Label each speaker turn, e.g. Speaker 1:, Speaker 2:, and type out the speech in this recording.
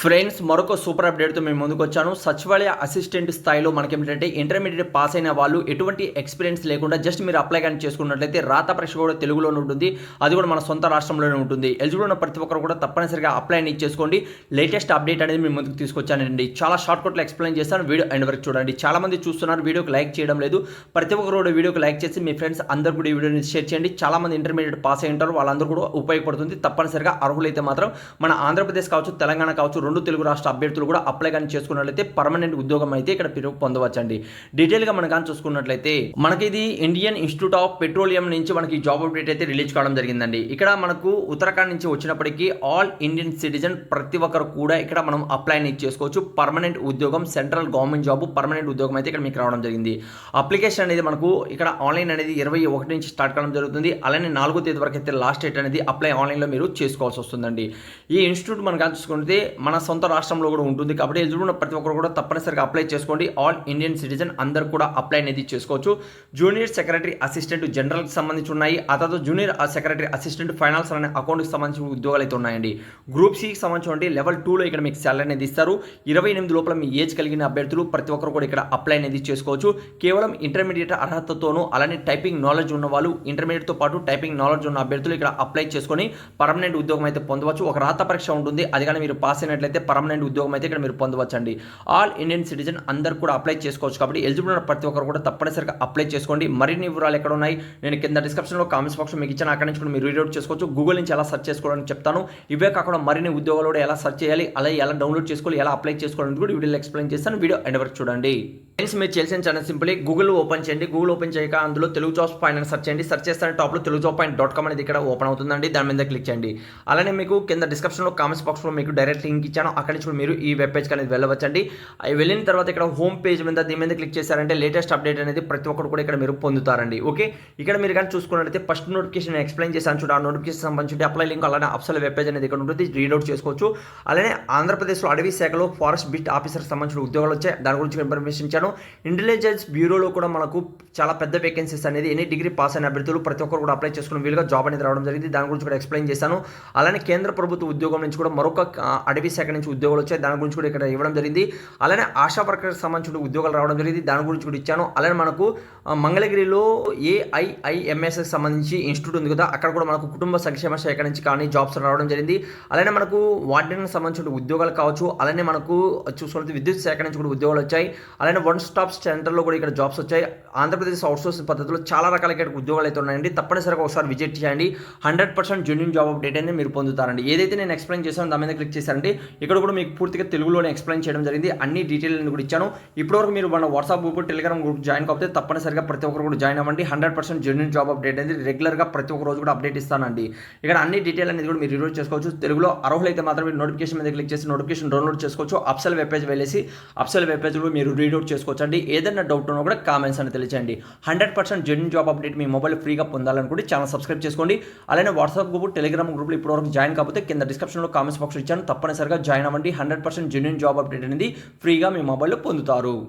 Speaker 1: Friends మరొక super అప్డేట్తో మేము ముందుకు వచ్చాను. సచివాలయ అసిస్టెంట్ స్థాయిలో మనకి ఏంటంటే ఇంటర్మీడియట్ పాస్ అయిన వాళ్ళు ఎటువంటి ఎక్స్పీరియన్స్ లేకుండా జస్ట్ మీరు అప్లై కానీ చేసుకున్నట్లయితే రాత పరీక్ష కూడా తెలుగులోనే ఉంటుంది. అది కూడా మన సొంత రాష్ట్రంలోనే ఉంటుంది. ఎలిజిబుల్ ఉన్న ప్రతి ఒక్కరు కూడా తప్పనిసరిగా అప్లై అనేది చేసుకోండి. లేటెస్ట్ అప్డేట్ అనేది మేము ముందుకు తీసుకొచ్చానండి. చాలా షార్ట్ కట్లో ఎక్స్ప్లెయిన్ చేస్తాను వీడియో అండ్ వరకు చూడండి. చాలా మంది చూస్తున్నారు వీడియోకి లైక్ చేయడం లేదు. ప్రతి ఒక్కరు కూడా వీడియోకి లైక్ చేసి మీ ఫ్రెండ్స్ అందరు కూడా ఈ వీడియోని షేర్ చేయండి. చాలా మంది ఇంటర్మీడియట్ పాస్ అయి ఉంటారు. వాళ్ళందరూ కూడా ఉపయోగపడుతుంది. తప్పనిసరిగా అర్హులైతే మాత్రం మన ఆంధ్రప్రదేశ్ కావచ్చు తెలంగాణ కావచ్చు రెండు తెలుగు రాష్ట్ర అభ్యర్థులు కూడా అప్లై కానీ చేసుకున్నట్లయితే పర్మనెంట్ ఉద్యోగం అయితే ఇక్కడ మీరు పొందవచ్చండి. డీటెయిల్గా మనం కానీ చూసుకున్నట్లయితే మనకి ఇది ఇండియన్ ఇన్స్టిట్యూట్ ఆఫ్ పెట్రోలియం నుంచి మనకి జాబ్ అప్డేట్ అయితే రిలీజ్ కావడం జరిగిందండి. ఇక్కడ మనకు ఉత్తరాఖండ్ నుంచి వచ్చినప్పటికీ ఆల్ ఇండియన్ సిటిజన్ ప్రతి ఒక్కరు కూడా ఇక్కడ మనం అప్లై చేసుకోవచ్చు. పర్మనెంట్ ఉద్యోగం సెంట్రల్ గవర్నమెంట్ జాబ్ పర్మనెంట్ ఉద్యోగం అయితే ఇక్కడ మీకు రావడం జరిగింది. అప్లికేషన్ అనేది మనకు ఇక్కడ ఆన్లైన్ అనేది ఇరవై ఒకటి నుంచి స్టార్ట్ కావడం జరుగుతుంది. అలానే నాలుగో తేదీ వరకు అయితే లాస్ట్ డేట్ అనేది అప్లై ఆన్లైన్లో మీరు చేసుకోవాల్సి వస్తుందండి. ఈ ఇన్స్టిట్యూట్ మనం కానీ చూసుకుంటే మన సొంత రాష్ట్రంలో కూడా ఉంటుంది. కాబట్టి ఎలిజిబుల్ ఉన్న ప్రతి ఒక్కరు కూడా తప్పనిసరిగా అప్లై చేసుకోండి. ఆల్ ఇండియన్ సిటిజన్ అందరు కూడా అప్లై అనేది చేసుకోవచ్చు. జూనియర్ సెక్రటరీ అసిస్టెంట్ జనరల్కి సంబంధించి ఉన్నాయి. ఆ తర్వాత జూనియర్ సెక్రటరీ అసిస్టెంట్ ఫైనాన్స్ అనే అకౌంట్కి సంబంధించిన ఉద్యోగాలు అయితే ఉన్నాయండి. గ్రూప్ సికి సంబంధించి లెవెల్ టూలో ఇక్కడ మీకు శాలరీ అనేది ఇస్తారు. ఇరవై ఎనిమిది లోపల మీ ఏజ్ కలిగిన అభ్యర్థులు ప్రతి ఒక్కరు కూడా ఇక్కడ అప్లై అనేది చేసుకోవచ్చు. కేవలం ఇంటర్మీడియట్ అర్హతతోనూ అలానే టైపింగ్ నాలెడ్జ్ ఉన్న వాళ్ళు ఇంటర్మీడియట్తో పాటు టైపింగ్ నాలెడ్జ్ ఉన్న అభ్యర్థులు ఇక్కడ అప్లై చేసుకొని పర్మనెంట్ ఉద్యోగం అయితే పొందవచ్చు. ఒక రాత పరీక్ష ఉంటుంది. అది కానీ మీరు పాస్ అయినట్లయితే అయితే పర్మనెంట్ ఉద్యోగం అయితే ఇక్కడ మీరు పొందవచ్చండి. ఆల్ ఇండియన్ సిటిజన్ అందరు కూడా అప్లై చేసుకోవచ్చు కాబట్టి ఎలిజిబుల్ ఉన్న ప్రతి ఒక్కరు కూడా తప్పనిసరిగా అప్లై చేసుకోండి. మరిన్ని వివరాలు ఎక్కడ ఉన్నాయి? నేను కింద డిస్క్రిప్షన్లో కామెంట్స్ బాక్స్ మీకు ఇచ్చిన అక్కడ నుంచి కూడా మీరు రీడౌట్ చేసుకోవచ్చు. గూగుల్ నుంచి ఎలా సెర్చ్ చేసుకోవడానికి చెప్తాను. ఇవే కాకుండా మరిన్ని ఉద్యోగాలు కూడా ఎలా సెర్చ్ చేయాలి అలాగే ఎలా డౌన్లోడ్ చేసుకోవాలి ఎలా అప్లై చేసుకోవాలని కూడా వీడియోలో ఎక్స్ప్లెయిన్ చేస్తాను. వీడియో ఎండ్ వరకు చూడండి. ఫ్రెండ్స్ మీరు చేసిన ఛానల్ సింపుల్ గూగుల్ ఓపెన్ చేయండి. గూగుల్ ఓపెన్ చేయక అందులో తెలుగు జాబ్స్ పాయింట్ అని సెర్చ్ చేయండి. సెర్చ్ చేస్తే టాప్లో Telugu job point dot com అనేది ఇక్కడ ఓపెన్ అవుతుందండి. దాని మీద క్లిక్ చేయండి. అలానే మీకు కింద డిస్క్రిప్షన్లో కామెంట్స్ బాక్స్లో మీకు డైరెక్ట్ లింక్ ఇచ్చాను. అక్కడి నుంచి మీరు ఈ వెబ్ పేజ్కి అనేది వెళ్ళవచ్చండి. అవి వెళ్ళిన తర్వాత ఇక్కడ హోమ్ పేజ్ మీద దీని మీద క్లిక్ చేశారంటే లేటెస్ట్ అప్డేట్ అనేది ప్రతి ఒక్కరు కూడా ఇక్కడ మీరు పొందుతారండి. ఓకే ఇక్కడ మీరు కానీ చూసుకున్నట్లయితే ఫస్ట్ నోటిఫికేషన్ ఎక్స్ప్లెయిన్ చేశాను చూడ ఆ నోటిఫికేషన్ సంబంధించి అప్లై లింక్ అలానే అప్సల్ వెబ్ పేజ్ అనేది ఇక్కడ ఉంటుంది. రీడౌట్ చేసుకోవచ్చు. అలానే ఆంధ్రప్రదేశ్లో అడవి శాఖలో ఫారెస్ట్ బిట్ ఆఫీసర్ సంబంధించిన ఉద్యోగాలు వచ్చాయి. దాని గురించి ఇన్ఫర్మేషన్ ఇచ్చాను. ఇంటెలిజెన్స్ బ్యూరోలో కూడా మనకు చాలా పెద్ద వేకెన్సీస్ అనేది ఎన్ని డిగ్రీ పాస్ అయిన అభ్యర్థులు ప్రతి ఒక్కరు కూడా అప్లై చేసుకున్న వీలుగా జాబ్ అనేది రావడం జరిగింది. దాని గురించి కూడా ఎక్స్ప్లెయిన్ చేశాను. అలానే కేంద్ర ప్రభుత్వ ఉద్యోగం నుంచి కూడా మరొక అడవి శాఖ నుంచి ఉద్యోగాలు వచ్చాయి. దాని గురించి కూడా ఇక్కడ ఇవ్వడం జరిగింది. అలానే ఆశా వర్కర్ సంబంధించిన ఉద్యోగాలు రావడం జరిగింది. దాని గురించి కూడా ఇచ్చాను. అలానే మనకు మంగళగిరిలో ఏఐఐఎంఎస్ఎస్ సంబంధించి ఇన్స్టిట్యూట్ ఉంది కదా అక్కడ కూడా మనకు కుటుంబ సంక్షేమ శాఖ నుంచి కానీ జాబ్స్ రావడం జరిగింది. అలానే మనకు వార్డెన్ సంబంధించిన ఉద్యోగాలు కావచ్చు. అలానే మనకు చూసుకుంటే విద్యుత్ శాఖ నుంచి కూడా ఉద్యోగాలు వచ్చాయి. అలానే వన్ స్టాప్ సెంటర్లో కూడా ఇక్కడ జాబ్స్ వచ్చాయి. ఆంధ్రప్రదేశ్ అవుట్సోర్సింగ్ పద్ధతిలో చాలా రకాల ఇక్కడ ఉద్యోగాలు అయితే ఉన్నాయండి. తప్పనిసరిగా ఒకసారి విజిట్ చేయండి. Hundred percent genuine job update అనేది మీరు పొందుతారండి. ఏదైతే నేను ఎక్స్ప్లెయిన్ చేశానో దాని మీద క్లిక్ చేశారంటే ఇక్కడ కూడా మీకు పూర్తిగా తెలుగులోనే ఎక్స్ప్లెయిన్ చేయడం జరిగింది. అన్ని డీటెయిల్ కూడా ఇచ్చాను. ఇప్పటివరకు మీరు మన WhatsApp group Telegram group join కాకపోతే తప్పనిసరిగా ప్రతి ఒక్కరు కూడా జాయిన్ అవ్వండి. Hundred percent genuine job update అనేది రెగ్యులర్గా ప్రతి ఒక్క రోజు కూడా అప్డేట్ ఇస్తానండి. ఇక్కడ అన్ని డీటెయిల్ అనేది కూడా మీరు రివ్యూ చేసుకోవచ్చు. తెలుగులో అర్హులైతే మాత్రం మీరు నోటిఫికేషన్ మీద క్లిక్ చేసి నోటిఫికేషన్ డౌన్లోడ్ చేసుకోవచ్చు. అప్సల్ వెబ్ పేజ్ వెళ్ళేసి అప్సల్ వెబ్ పేజ్ కూడా మీరు రీడౌట్ చేసుకోవచ్చు అండి ఏదైనా డౌట్ ఉన్నా కూడా కామెంట్స్ అని తెలియచేయండి. Hundred percent genuine job update మీ మొబైల్ ఫ్రీగా పొందాలనుకుంటే ఛానల్ సబ్స్క్రైబ్ చేసుకోండి. అలానే వాట్సాప్ గ్రూప్ టెలిగ్రామ్ గ్రూప్లో ఇప్పటివరకు జాయిన్ కాకపోతే కింద డిస్క్రిప్షన్లో కామెంట్స్ బాక్స్ ఇచ్చాను. తప్పనిసరిగా జాయిన్ అవ్వండి. Hundred percent genuine job update అనేది ఫ్రీగా మీ మొబైల్లో పొందుతారు.